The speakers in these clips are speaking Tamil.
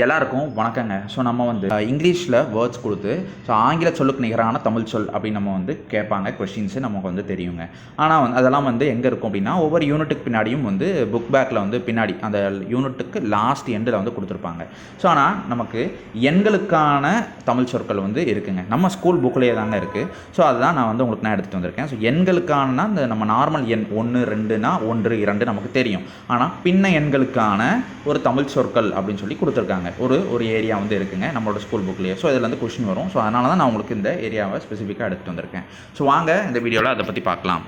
எல்லாருக்கும் வணக்கங்க. ஸோ நம்ம வந்து இங்கிலீஷில் வேர்ட்ஸ் கொடுத்து ஸோ ஆங்கில சொல்லுக்கு நிகரான தமிழ் சொல் அப்படின்னு நம்ம வந்து கேட்பாங்க கொஷின்ஸு நமக்கு வந்து தெரியுங்க. ஆனால் வந்து அதெல்லாம் வந்து எங்கே இருக்கும் அப்படின்னா ஒவ்வொரு யூனிட்டுக்கு பின்னாடியும் வந்து புக் பேக்கில் வந்து பின்னாடி அந்த யூனிட்டுக்கு லாஸ்ட் எண்டில் வந்து கொடுத்துருப்பாங்க. ஸோ ஆனால் நமக்கு எண்களுக்கான தமிழ் சொற்கள் வந்து இருக்குங்க. நம்ம ஸ்கூல் புக்லேயே தாங்க இருக்குது ஸோ அதுதான் நான் வந்து உங்களுக்கு நான் எடுத்துகிட்டு வந்திருக்கேன். ஸோ எண்களுக்கான அந்த நம்ம நார்மல் எண் ஒன்று ரெண்டுனா ஒன்று இரண்டு நமக்கு தெரியும். ஆனால் பின்ன எண்களுக்கான ஒரு தமிழ் சொற்கள் அப்படின்னு சொல்லி கொடுத்துருக்காங்க. ஒரு ஒரு ஏரியா வந்து இருக்குங்க நம்மளோட ஸ்கூல் புக்லேயே ஸோ இதில் வந்து கொஷின் வரும். ஸோ அதனால தான் நான் உங்களுக்கு இந்த ஏரியாவை ஸ்பெசிஃபிக்காக எடுத்துகிட்டு வந்திருக்கேன். ஸோ வாங்க இந்த வீடியோவில் அதை பற்றி பார்க்கலாம்.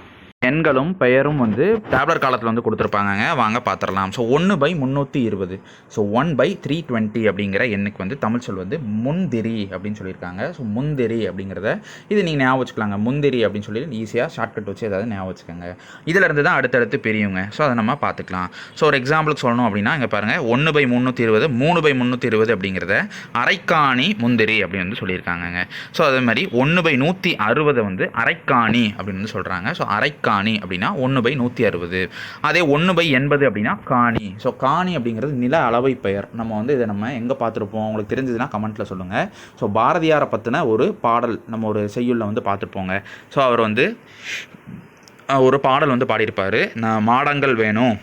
எண்களும் பெயரும் வந்து டேப்லர் காலத்தில் வந்து கொடுத்துருப்பாங்கங்க. வாங்க பார்த்துடலாம் ஸோ ஒன்று பை முந்நூற்றி இருபது. So one by three twenty அப்படிங்கிற எண்ணுக்கு வந்து தமிழ் சொல் வந்து முந்திரி அப்படின்னு சொல்லியிருக்காங்க. ஸோ முந்திரி அப்படிங்கிறத இது நீங்கள் ஞாபகம் வச்சுக்கலாங்க. முந்திரி அப்படின்னு சொல்லி ஈஸியாக ஷார்ட்கட் வச்சு ஏதாவது ஞாபகம் வச்சுக்கோங்க. இதிலிருந்து தான் அடுத்தடுத்து பெரியவங்க ஸோ அதை நம்ம பார்த்துக்கலாம் ஸோ ஒரு எக்ஸாம்பிளுக்கு சொல்லணும் அப்படின்னா இங்கே பாருங்கள் ஒன்று பை முந்நூற்றி இருபது மூணு பை முந்நூற்றி இருபது அப்படிங்கிறத அரைக்காணி முந்திரி அப்படின்னு வந்து சொல்லியிருக்காங்கங்க. ஸோ அதே மாதிரி ஒன்று பை நூற்றி அறுபதை வந்து அரைக்காணி அப்படின்னு வந்து சொல்கிறாங்க ஸோ அரைக்காணி காணி அப்படின்னா ஒன்று பை நூற்றி அறுபது. அதே ஒன்று பை எண்பது அப்படின்னா காணி. ஸோ காணி அப்படிங்கிறது நில அளவை பெயர். நம்ம வந்து இதை நம்ம எங்கே பார்த்துருப்போம்? உங்களுக்கு தெரிஞ்சதுன்னா கமெண்ட்டில் சொல்லுங்கள் ஸோ பாரதியாரை பற்றின ஒரு பாடல் நம்ம ஒரு செய்யுளில் வந்து பார்த்துருப்போங்க. ஸோ அவர் வந்து ஒரு பாடல் வந்து பாடியிருப்பார். நான் மாடங்கள் வேணும்.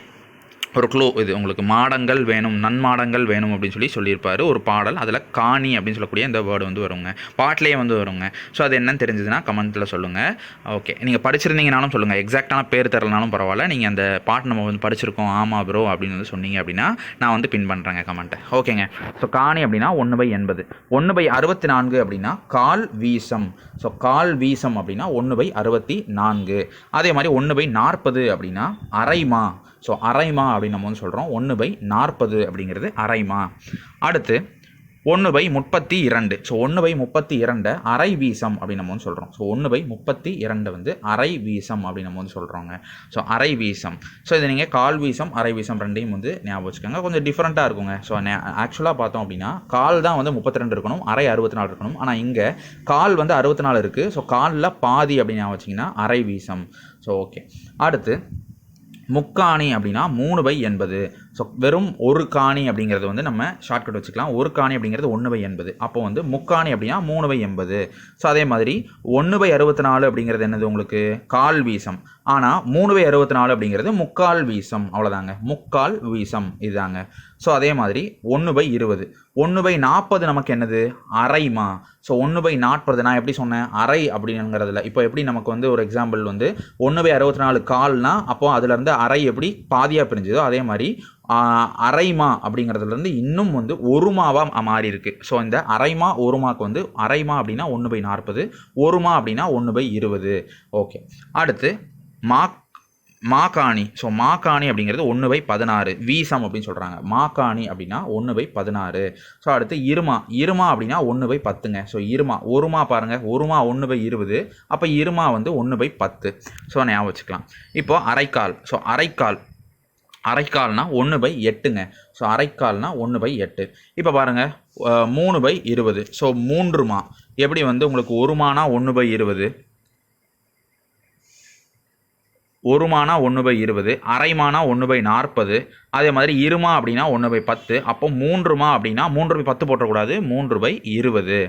ஒரு க்ளூ இது உங்களுக்கு மாடங்கள் வேணும் நன்மாடங்கள் வேணும் அப்படின்னு சொல்லி சொல்லியிருப்பாரு. ஒரு பாடல் அதில் காணி அப்படின்னு சொல்லக்கூடிய இந்த வேர்டு வந்து வருங்க. பாட்டிலே வந்து வருங்க. ஸோ அது என்னன்னு தெரிஞ்சதுன்னா கமெண்ட்டில் சொல்லுங்கள் ஓகே நீங்கள் படிச்சிருந்தீங்கனாலும் சொல்லுங்கள் எக்ஸாக்டான பேர் தரலனாலும் பரவாயில்ல. நீங்கள் அந்த பாட்டு நம்ம வந்து படிச்சிருக்கோம். ஆமாம் ப்ரோ அப்படின்னு வந்து சொன்னீங்க அப்படின்னா நான் வந்து பின் பண்ணுறேங்க கமெண்ட்டை ஓகேங்க ஸோ காணி அப்படின்னா ஒன்று பை எண்பது. ஒன்று பை அறுபத்தி நான்கு அப்படின்னா கால் வீசம். ஸோ கால் வீசம் அப்படின்னா ஒன்று பை அறுபத்தி நான்கு. அதே மாதிரி ஒன்று பை நாற்பது அப்படின்னா அரைமா. ஸோ அரைமா அப்படின்னு நம்ம வந்து சொல்கிறோம் ஒன்று பை நாற்பது அப்படிங்கிறது அரைமா. அடுத்து ஒன்று பை முப்பத்தி இரண்டு. ஸோ ஒன்று பை முப்பத்தி இரண்டை அரை வீசம் அப்படின்னு நம்ம வந்து சொல்கிறோம் ஸோ ஒன்று பை முப்பத்தி இரண்டு வந்து அரை வீசம் அப்படின்னு நம்ம வந்து சொல்கிறோங்க ஸோ அரை வீசம். ஸோ இது நீங்கள் கால் வீசம் அரை வீசம் ரெண்டையும் வந்து ஞாபகம் வச்சுக்கோங்க. கொஞ்சம் டிஃப்ரெண்ட்டாக இருக்குங்க. ஸோ ஆக்சுவலாக பார்த்தோம் அப்படின்னா கால் தான் வந்து முப்பத்தி ரெண்டு இருக்கணும் அரை அறுபத்தி நாலு இருக்கணும். ஆனால் இங்கே கால் வந்து அறுபத்தி நாலு இருக்குது ஸோ காலில் பாதி அப்படின்னு ஞாபகம் வச்சிங்கன்னா அரை வீசம். ஸோ ஓகே அடுத்து முக்காணி அப்படின்னா மூணு பை எண்பது ஸோ வெறும் ஒரு காணி அப்படிங்கிறது வந்து நம்ம ஷார்ட்கட் வச்சுக்கலாம். ஒரு காணி அப்படிங்கிறது ஒன்று பை எண்பது. அப்போ வந்து முக்காணி அப்படின்னா மூணு பை எண்பது. ஸோ அதே மாதிரி ஒன்று பை அறுபத்தி நாலு அப்படிங்கிறது என்னது உங்களுக்கு? கால் வீசம். ஆனால் மூணு பை அறுபத்தி நாலு அப்படிங்கிறது முக்கால் வீசம். அவ்வளோதாங்க முக்கால் வீசம். இதுதாங்க. ஸோ அதே மாதிரி ஒன்று பை இருபது. ஒன்று பை நாற்பது நமக்கு என்னது? அரைமா. ஸோ ஒன்று பை நாற்பது. நான் எப்படி சொன்னேன்? அரை அப்படிங்கிறதுல. இப்போ எப்படி நமக்கு வந்து ஒரு எக்ஸாம்பிள் வந்து ஒன்று பை அறுபத்தி நாலு கால்னால் அப்போது அதுலேருந்து அரை எப்படி பாதியாக பிரிஞ்சுதோ அதே மாதிரி அரைமா அப்படிங்கிறதுலேருந்து இன்னும் வந்து ஒருமாவாக மாறி இருக்குது ஸோ இந்த அரைமா ஒருமாக்கு வந்து அரைமா அப்படின்னா ஒன்று பை நாற்பது ஒருமா அப்படின்னா ஒன்று பை இருபது. ஓகே அடுத்து மா மாக்காணி. ஸோ மாக்காணி அப்படிங்கிறது ஒன்று பை பதினாறு. வீசம் அப்படின்னு சொல்கிறாங்க மாக்காணி அப்படின்னா ஒன்று பை பதினாறு. ஸோ அடுத்து இருமா. இருமா அப்படின்னா ஒன்று பை பத்துங்க. ஸோ இருமா. ஒருமா பாருங்கள் ஒருமா ஒன்று பை இருபது. அப்போ இருமா வந்து ஒன்று பை பத்து. ஸோ ஞாபகம் வச்சுக்கலாம். இப்போது அரைக்கால். ஸோ அரைக்கால். அரைக்கால்னா ஒன்று பை எட்டுங்க. ஸோ அரைக்கால்னா ஒன்று பை எட்டு. இப்போ பாருங்கள் மூணு பை இருபது. ஸோ மூன்றுமா? எப்படி வந்து உங்களுக்கு ஒரு மானா ஒன்று பை இருபது? ஒரு மானா ஒன்று பை இருபது. அரைமானா ஒன்று பை நாற்பது. அதே மாதிரி இருமா அப்படின்னா ஒன்று பை பத்து. அப்போ மூன்றுமா அப்படின்னா மூன்று பை பத்து போட்டக்கூடாது. மூன்று பை இருபது.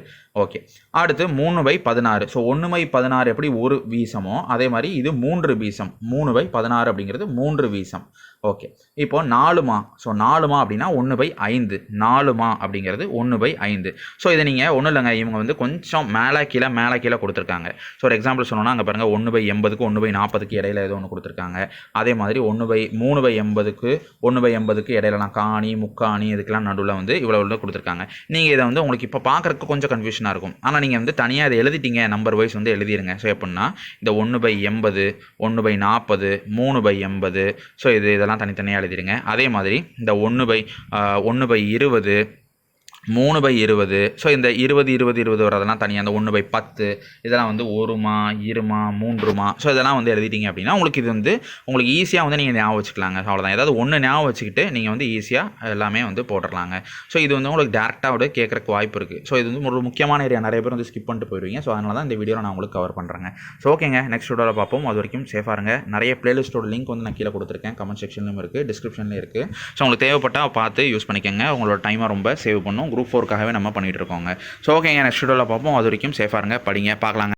ஓகே. அடுத்து மூணு பை பதினாறு. ஸோ ஒன்று பை பதினாறு எப்படி ஒரு வீசமோ அதே மாதிரி இது மூன்று வீசம். மூணு பை பதினாறு அப்படிங்கிறது மூன்று வீசம். ஓகே இப்போ நாலுமா ஸோ நாலுமா அப்படின்னா ஒன்று பை ஐந்து. நாலுமா அப்படிங்கிறது ஒன்று பை ஐந்து. ஸோ இதை நீங்கள் ஒன்றும் இல்லைங்க. இவங்க வந்து கொஞ்சம் மேலே கீழே மேலே கீழே கொடுத்துருக்காங்க. ஸோ ஒரு எக்ஸாம்பிள் சொன்னோன்னா அங்கே பாருங்கள் ஒன்று பை எண்பதுக்கு ஒன்று பை நாற்பதுக்கு இடையில ஏதோ ஒன்று கொடுத்துருக்காங்க. அதே மாதிரி ஒன்று பை மூணு பை எண்பதுக்கு ஒன்று பை எண்பதுக்கு இடையிலலாம் காணி முக்காணி இதுக்கெல்லாம் நடுவில் வந்து இவ்வளோ இவ்வளோ கொடுத்துருக்காங்க. நீங்கள் இதை வந்து உங்களுக்கு இப்போ பார்க்குறதுக்கு கொஞ்சம் கன்ஃபியூஷனாக இருக்கும். ஆனால் நீங்கள் வந்து தனியாக இதை எழுதிட்டீங்க நம்பர் வைஸ் வந்து எழுதிருங்க. ஸோ எப்படின்னா இந்த ஒன்று பை எண்பது ஒன்று பை நாற்பது மூணு பை எண்பது. ஸோ இது இதெல்லாம் தனித்தனியாக எழுதிருங்க அதே மாதிரி இந்த ஒன்று பை ஒன்று பை இருபது மூணு பை இருபது. ஸோ இந்த இருபது இருபது இருபது வரதெல்லாம் தனியாக அந்த ஒன்று பை பத்து இதெல்லாம் வந்து ஒருமா இருமா மூன்றுமா. ஸோ இதெல்லாம் வந்து எழுதிட்டீங்க அப்படின்னா உங்களுக்கு இது வந்து உங்களுக்கு ஈஸியாக வந்து நீங்கள் ஞாபகம் வச்சுக்கலாங்க. அவ்வளோதான் ஏதாவது ஒன்று ஞாபகம் வச்சுக்கிட்டு நீங்கள் வந்து ஈஸியாக எல்லாமே வந்து போட்டுடலாங்க ஸோ இது வந்து உங்களுக்கு டேரெக்டாக விட கேட்குறக்கு வாய்ப்பு இருக்குது ஸோ இது வந்து ஒரு முக்கியமான ஏரியா நிறைய பேர் வந்து ஸ்கிப் பண்ணிட்டு போயிடுவீங்க ஸோ அதனால தான் இந்த வீடியோவில் நான் உங்களுக்கு கவர் பண்ணுறேங்க ஸோ ஓகேங்க நெக்ஸ்ட் வீடியோவில் பார்ப்போம். அது வரைக்கும் சேஃபாக இருங்க. நிறைய பிளேலிஸ்ட்டோட லிங்க் வந்து நான் கீழே கொடுத்துருக்கேன். கமெண்ட் செக்ஷன்லையும் இருக்குது டிஸ்கிரிப்ஷன்லையும் இருக்குது ஸோ உங்களுக்கு தேவைப்பட்டால் பார்த்து யூஸ் பண்ணிக்கோங்க. உங்களோட டைமை ரொம்ப சேவ் பண்ணும். குரூப் ஃபோருக்காகவே நம்ம பண்ணிகிட்டு இருக்கோங்க. ஸோ ஓகேங்க நெக்ஸ்ட் வீடியோவில் பார்ப்போம். அது வரைக்கும் சேஃபாக இருங்க. படிங்க பார்க்கலாங்க.